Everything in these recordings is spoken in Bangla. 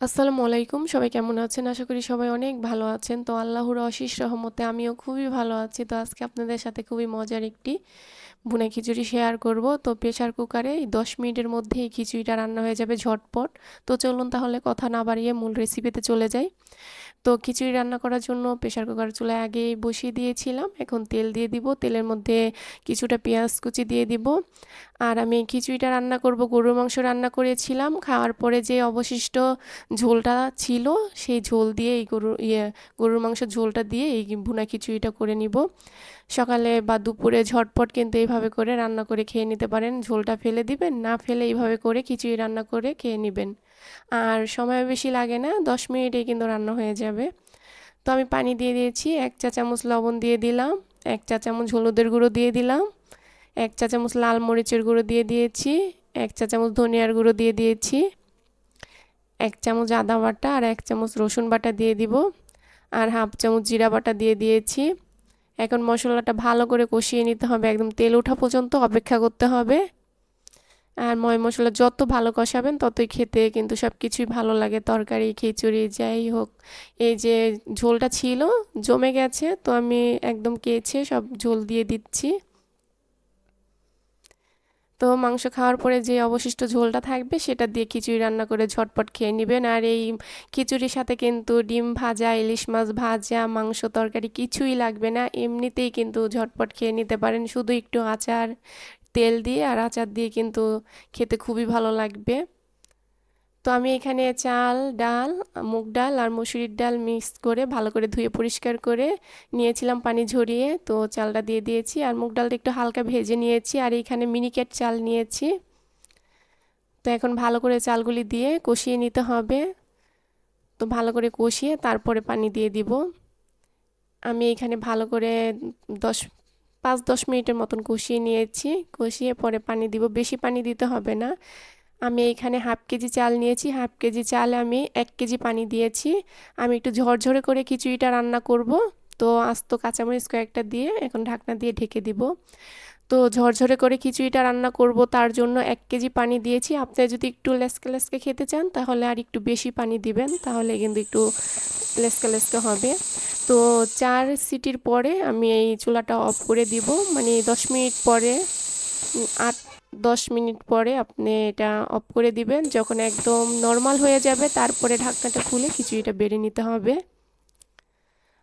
আসসালামু আলাইকুম, সবাই কেমন আছেন? আশা করি সবাই অনেক ভালো আছেন। তো আল্লাহর অশেষ রহমতে আমিও খুবই ভালো আছি। তো আজকে আপনাদের সাথে খুবই মজার একটি ভুনা খিচুড়ি শেয়ার করব। তো প্রেশার কুকারে এই দশ মিনিটের মধ্যে এই খিচুড়িটা রান্না হয়ে যাবে ঝটপট। তো চলুন তাহলে কথা না বাড়িয়ে মূল রেসিপিতে চলে যাই। তো খিচুড়ি রান্না করার জন্য প্রেশার কুকার চুলায় আগেই বসিয়ে দিয়েছিলাম। এখন তেল দিয়ে দিব। তেলের মধ্যে কিছুটা পেঁয়াজ কুচি দিয়ে দিব। আর আমি খিচুড়িটা রান্না করব। গরুর মাংস রান্না করেছিলাম। খাওয়ার পরে যে অবশিষ্ট ঝোলটা ছিল, সেই ঝোল দিয়ে এই গরুর ইয়ে গরুর মাংসের ঝোলটা দিয়ে এই ভুনা খিচুড়িটা করে নিব। সকালে বা দুপুরে ঝটপট কিন্তু এইভাবে করে রান্না করে খেয়ে নিতে পারেন। ঝোলটা ফেলে দিবেন, না ফেলে এইভাবে করে খিচুড়ি রান্না করে খেয়ে নেবেন। আর সময় বেশি লাগে না, দশ মিনিটে কিন্তু রান্না হয়ে যাবে। তো আমি পানি দিয়ে দিয়েছি, এক চা চামচ লবণ দিয়ে দিলাম, এক চা চামচ হলুদের গুঁড়ো দিয়ে দিলাম, এক চা চামচ লাল মরিচের গুঁড়ো দিয়ে দিয়েছি, এক চা চামচ ধনিয়ার গুঁড়ো দিয়ে দিয়েছি। এক চামচ আদা বাটা আর এক চামচ রসুন বাটা দিয়ে দিব। আর হাফ চামচ জিরা বাটা দিয়ে দিয়েছি। এখন মশলাটা ভালো করে কষিয়ে নিতে হবে। একদম তেল ওঠা পর্যন্ত অপেক্ষা করতে হবে। আর ময় মশলা যত ভালো কষাবেন, ততই খেতে কিন্তু সব কিছুই ভালো লাগে। তরকারি, খিচুড়ি, যাই হোক, এই যে ঝোলটা ছিল, জমে গেছে, তো আমি একদম কেছে সব ঝোল দিয়ে দিচ্ছি। তো মাংস খাওয়ার পরে যে অবশিষ্ট ঝোলটা থাকবে সেটা দিয়ে খিচুড়ি রান্না করে ঝটপট খেয়ে নেবেন। আর এই খিচুড়ির সাথে কিন্তু ডিম ভাজা, ইলিশ মাছ ভাজা, মাংস তরকারি কিছুই লাগবে না। এমনিতেই কিন্তু ঝটপট খেয়ে নিতে পারেন। শুধু একটু আচার, তেল দিয়ে আর আচার দিয়ে কিন্তু খেতে খুবই ভালো লাগবে। তো আমি এখানে চাল, ডাল, মুগ ডাল আর মসুরির ডাল মিক্স করে ভালো করে ধুয়ে পরিষ্কার করে নিয়েছিলাম পানি ঝরিয়ে। তো চালটা দিয়ে দিয়েছি আর মুগ ডালটা একটু হালকা ভেজে নিয়েছি আর এইখানে মিনিকেট চাল নিয়েছি। তো এখন ভালো করে চালগুলি দিয়ে কষিয়ে নিতে হবে। তো ভালো করে কষিয়ে তারপরে পানি দিয়ে দিব। আমি এখানে ভালো করে দশ, পাঁচ দশ মিনিটের মতন কষিয়ে নিয়েছি। কষিয়ে পরে পানি দিব। বেশি পানি দিতে হবে না। আমি এইখানে হাফ কেজি চাল নিয়েছি, হাফ কেজি চালে আমি এক কেজি পানি দিয়েছি। আমি একটু ঝরঝরে করে খিচুড়িটা রান্না করব। তো আস্ত কাঁচামরিচ কয়েকটা দিয়ে এখন ঢাকনা দিয়ে ঢেকে দিব। তো ঝরঝরে করে খিচুড়িটা রান্না করব, তার জন্য এক কেজি পানি দিয়েছি। আপনি যদি একটু লেসকে লেসকে খেতে চান, তাহলে আর একটু বেশি পানি দিবেন, তাহলে কিন্তু একটু লেসকে লেসকে হবে। তো চার সিটির পরে আমি এই চুলাটা অফ করে দিব। মানে দশ মিনিট পরে আট দশ মিনিট পরে আপনি এটা অফ করে দিবেন। যখন একদম নর্মাল হয়ে যাবে, তারপরে ঢাকনাটা খুলে খিচুড়িটা বেড়ে নিতে হবে।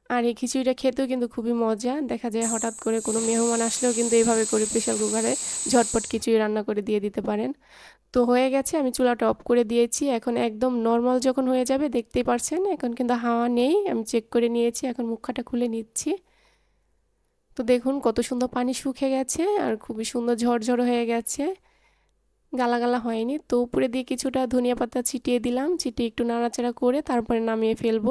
আর এই খিচুড়িটা খেতেও কিন্তু খুবই মজা। দেখা যায় হঠাৎ করে কোনো মেহমান আসলেও কিন্তু এইভাবে করে প্রেশার কুকারে ঝটপট খিচুড়ি রান্না করে দিয়ে দিতে পারেন। তো হয়ে গেছে, আমি চুলাটা অফ করে দিয়েছি। এখন একদম নর্মাল যখন হয়ে যাবে, দেখতেই পারছেন, এখন কিন্তু হাওয়া নেই। আমি চেক করে নিয়েছি, এখন মুখাটা খুলে নিচ্ছি। তো দেখুন কত সুন্দর পানি শুকে গেছে আর খুবই সুন্দর ঝরঝর হয়ে গেছে। গালা গালা হয়নি। তো উপরে দিয়ে কিছুটা ধনিয়া পাতা ছিটিয়ে দিলাম। ছিটিয়ে একটু নাড়াচাড়া করে তারপরে নামিয়ে ফেলব।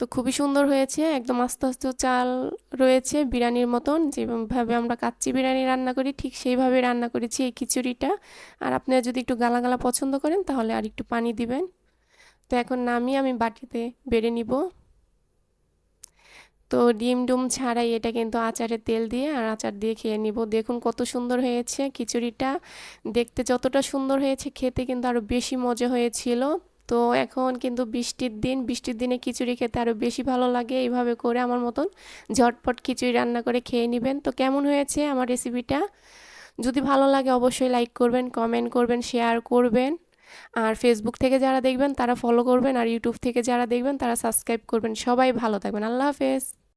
তো খুবই সুন্দর হয়েছে। একদম আস্তে আস্তে চাল রয়েছে বিরিয়ানির মতন। যেভাবে আমরা কাচ্চি বিরিয়ানি রান্না করি ঠিক সেইভাবে রান্না করেছি এই খিচুড়িটা। আর আপনারা যদি একটু গালা গালা পছন্দ করেন তাহলে আর একটু পানি দিবেন। তো এখন নামিয়ে আমি বাটিতে বেড়ে নিব। তো ডিম ডুম ছাড়াই এটা কিন্তু আচারের তেল দিয়ে আর আচার দিয়ে খেয়ে নিব। দেখুন কত সুন্দর হয়েছে খিচুড়িটা। দেখতে যতটা সুন্দর হয়েছে খেতে কিন্তু আরও বেশি মজা হয়েছিল। তো এখন কিন্তু বৃষ্টির দিন, বৃষ্টির দিনে খিচুড়ি খেতে আরও বেশি ভালো লাগে। এইভাবে করে আমার মতন ঝটপট খিচুড়ি রান্না করে খেয়ে নেবেন। তো কেমন হয়েছে আমার রেসিপিটা? যদি ভালো লাগে অবশ্যই লাইক করবেন, কমেন্ট করবেন, শেয়ার করবেন। আর ফেসবুক থেকে যারা দেখবেন তারা ফলো করবেন। আর ইউটিউব থেকে যারা দেখবেন তারা সাবস্ক্রাইব করবেন। সবাই ভালো থাকবেন। আল্লাহ হাফেজ।